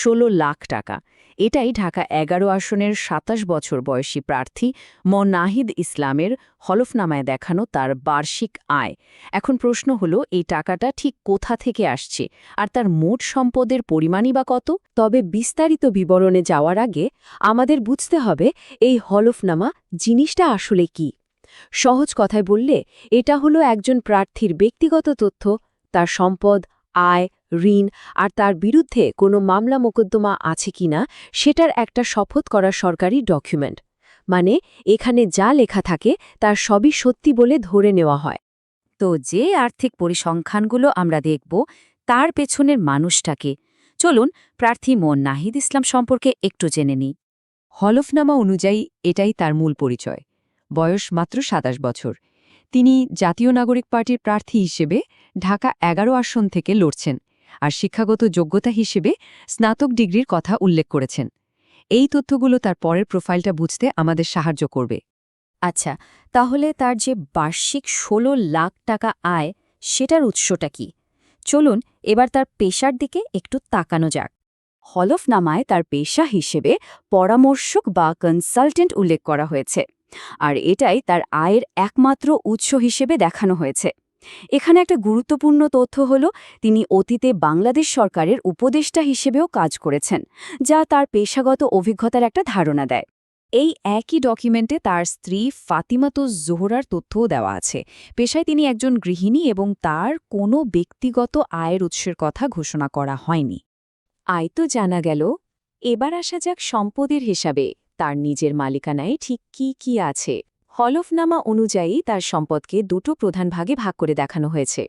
ষোলো লাখ টাকা। এটাই ঢাকা এগারো আসনের সাতাশ বছর বয়সী প্রার্থী ম নাহিদ ইসলামের হলফনামায় দেখানো তার বার্ষিক আয়। এখন প্রশ্ন হলো, এই টাকাটা ঠিক কোথা থেকে আসছে? আর তার মোট সম্পদের পরিমাণই বা কত? তবে বিস্তারিত বিবরণে যাওয়ার আগে আমাদের বুঝতে হবে, এই হলফনামা জিনিসটা আসলে কি? সহজ কথায় বললে, এটা হলো একজন প্রার্থীর ব্যক্তিগত তথ্য, তার সম্পদ আয়, ঋণ আর তার বিরুদ্ধে কোনো মামলা মোকদ্দমা আছে কিনা সেটার একটা শপথ করা সরকারি ডকুমেন্ট। মানে এখানে যা লেখা থাকে তার সবই সত্যি বলে ধরে নেওয়া হয়। তো যে আর্থিক পরিসংখ্যানগুলো আমরা দেখব, তার পেছনের মানুষটাকে। চলুন প্রার্থী মন নাহিদ ইসলাম সম্পর্কে একটু জেনে নিই। হলফনামা অনুযায়ী এটাই তার মূল পরিচয়। বয়স মাত্র সাতাশ বছর। তিনি জাতীয় নাগরিক পার্টির প্রার্থী হিসেবে ঢাকা এগারো আসন থেকে লড়ছেন আর শিক্ষাগত যোগ্যতা হিসেবে স্নাতক ডিগ্রির কথা উল্লেখ করেছেন। এই তথ্যগুলো তার পরের প্রোফাইলটা বুঝতে আমাদের সাহায্য করবে। আচ্ছা তাহলে তার যে বার্ষিক ১৬ লাখ টাকা আয়, সেটার উৎসটা কি? চলুন, এবার তার পেশার দিকে একটু তাকানো যাক। হলফনামায় তার পেশা হিসেবে পরামর্শক বা কনসালটেন্ট উল্লেখ করা হয়েছে। আর এটাই তার আয়ের একমাত্র উৎস হিসেবে দেখানো হয়েছে। এখানে একটা গুরুত্বপূর্ণ তথ্য হল, তিনি অতীতে বাংলাদেশ সরকারের উপদেষ্টা হিসেবেও কাজ করেছেন, যা তার পেশাগত অভিজ্ঞতার একটা ধারণা দেয়। এই একই ডকুমেন্টে তার স্ত্রী ফাতিমাতো জোহরার তথ্যও দেওয়া আছে। পেশায় তিনি একজন গৃহিণী এবং তার কোনো ব্যক্তিগত আয়ের উৎসের কথা ঘোষণা করা হয়নি। আয় তো জানা গেল, এবার আসা যাক সম্পদের হিসাবে। তার নিজের মালিকানায় ঠিক কি কি আছে? হলফনামা অনুযায়ী তার সম্পদকে দুটো প্রধান ভাগে ভাগ করে দেখানো হয়েছে।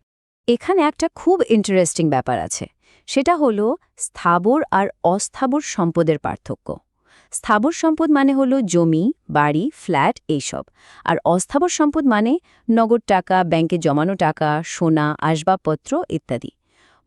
এখানে একটা খুব ইন্টারেস্টিং ব্যাপার আছে। সেটা হল, স্থাবর আর অস্থাবর সম্পদের পার্থক্য। স্থাবর সম্পদ মানে হল জমি, বাড়ি, ফ্ল্যাট এইসব। আর অস্থাবর সম্পদ মানে নগদ টাকা, ব্যাংকে জমানো টাকা, সোনা, আসবাবপত্র ইত্যাদি।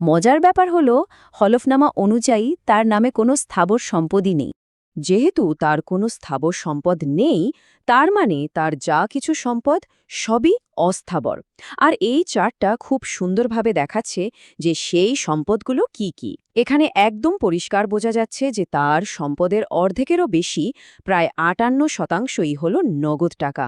মজার ব্যাপার হল, হলফনামা অনুযায়ী তার নামে কোনো স্থাবর সম্পদই নেই। যেহেতু তার কোনো স্থাবর সম্পদ নেই, তার মানে তার যা কিছু সম্পদ সবই অস্থাবর। আর এই চার্টটা খুব সুন্দরভাবে দেখাচ্ছে যে সেই সম্পদগুলো কি কি। এখানে একদম পরিষ্কার বোঝা যাচ্ছে যে তার সম্পদের অর্ধেকেরও বেশি প্রায় আটান্ন শতাংশই হল নগদ টাকা।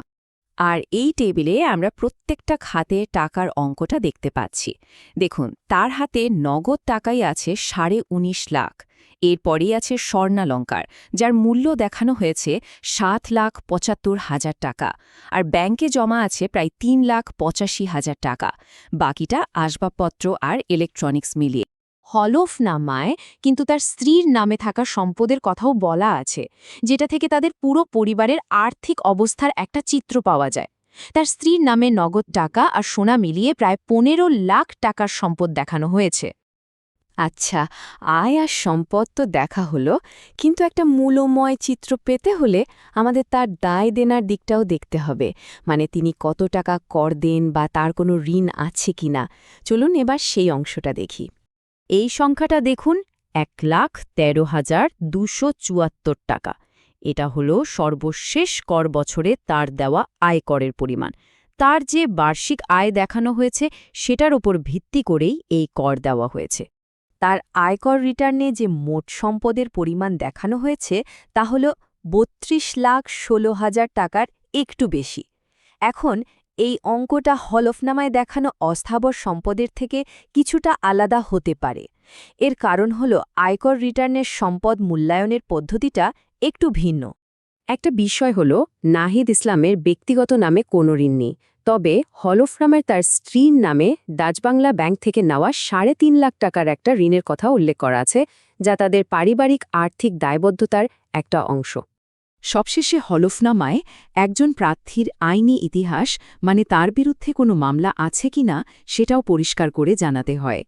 আর এই টেবিলে আমরা প্রত্যেকটা খাতে টাকার অঙ্কটা দেখতে পাচ্ছি। দেখুন, তার হাতে নগদ টাকাই আছে সাড়ে উনিশ লাখ। এরপরেই আছে স্বর্ণালঙ্কার, যার মূল্য দেখানো হয়েছে সাত লাখ পঁচাত্তর হাজার টাকা। আর ব্যাংকে জমা আছে প্রায় তিন লাখ পঁচাশি হাজার টাকা। বাকিটা আসবাবপত্র আর ইলেকট্রনিক্স মিলিয়ে। হলফনামায় কিন্তু তার স্ত্রীর নামে থাকা সম্পদের কথাও বলা আছে, যেটা থেকে তাদের পুরো পরিবারের আর্থিক অবস্থার একটা চিত্র পাওয়া যায়। তার স্ত্রীর নামে নগদ টাকা আর সোনা মিলিয়ে প্রায় পনেরো লাখ টাকার সম্পদ দেখানো হয়েছে। আচ্ছা আয় আর সম্পদ তো দেখা হলো, কিন্তু একটা মূলময় চিত্র পেতে হলে আমাদের তার দায় দেনার দিকটাও দেখতে হবে। মানে তিনি কত টাকা কর দেন বা তার কোনো ঋণ আছে কিনা চলুন এবার সেই অংশটা দেখি। এই সংখ্যাটা দেখুন, এক লাখ তেরো হাজার দুশো চুয়াত্তর টাকা। এটা হলো সর্বশেষ কর বছরে তার দেওয়া আয়করের পরিমাণ। তার যে বার্ষিক আয় দেখানো হয়েছে, সেটার ওপর ভিত্তি করেই এই কর দেওয়া হয়েছে। তার আয়কর রিটার্নে যে মোট সম্পদের পরিমাণ দেখানো হয়েছে, তা হল বত্রিশ লাখ ষোলো হাজার টাকার একটু বেশি। এখন এই অঙ্কটা হলফনামায় দেখানো অস্থাবর সম্পদের থেকে কিছুটা আলাদা হতে পারে। এর কারণ হল আয়কর রিটার্নের সম্পদ মূল্যায়নের পদ্ধতিটা একটু ভিন্ন। একটা বিষয় হল, নাহিদ ইসলামের ব্যক্তিগত নামে কোনো ঋণ নেই। তবে হলফরামের তার স্ত্রীর নামে ডাচবাংলা ব্যাংক থেকে নেওয়া সাড়ে তিন লাখ টাকার একটা ঋণের কথা উল্লেখ করা আছে, যা তাদের পারিবারিক আর্থিক দায়বদ্ধতার একটা অংশ। সবশেষে হলফনামায় একজন প্রার্থীর আইনি ইতিহাস মানে তার বিরুদ্ধে কোনো মামলা আছে কিনা সেটাও পরিষ্কার করে জানাতে হয়।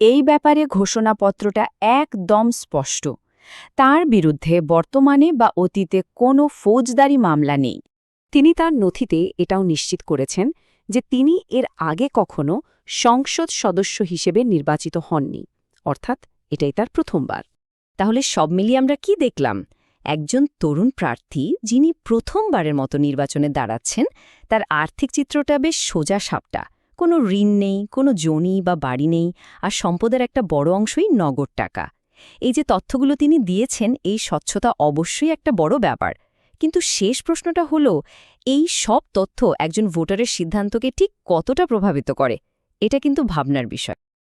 এই ব্যাপারে ঘোষণাপত্রটা একদম স্পষ্ট। তার বিরুদ্ধে বর্তমানে বা অতীতে কোনো ফৌজদারি মামলা নেই। তিনি তার নথিতে এটাও নিশ্চিত করেছেন যে তিনি এর আগে কখনো সংসদ সদস্য হিসেবে নির্বাচিত হননি। অর্থাৎ এটাই তার প্রথমবার। তাহলে সব মিলিয়ে আমরা কি দেখলাম? একজন তরুণ প্রার্থী যিনি প্রথমবারের মতো নির্বাচনে দাঁড়াচ্ছেন, তার আর্থিক চিত্রটা বেশ সোজা সাপটা। কোনো ঋণ নেই, কোনো জনি বা বাড়ি নেই, আর সম্পদের একটা বড় অংশই নগদ টাকা। এই যে তথ্যগুলো তিনি দিয়েছেন, এই স্বচ্ছতা অবশ্যই একটা বড় ব্যাপার। কিন্তু শেষ প্রশ্নটা হলো, এই সব তথ্য একজন ভোটারের সিদ্ধান্তকে ঠিক কতটা প্রভাবিত করে? এটা কিন্তু ভাবনার বিষয়।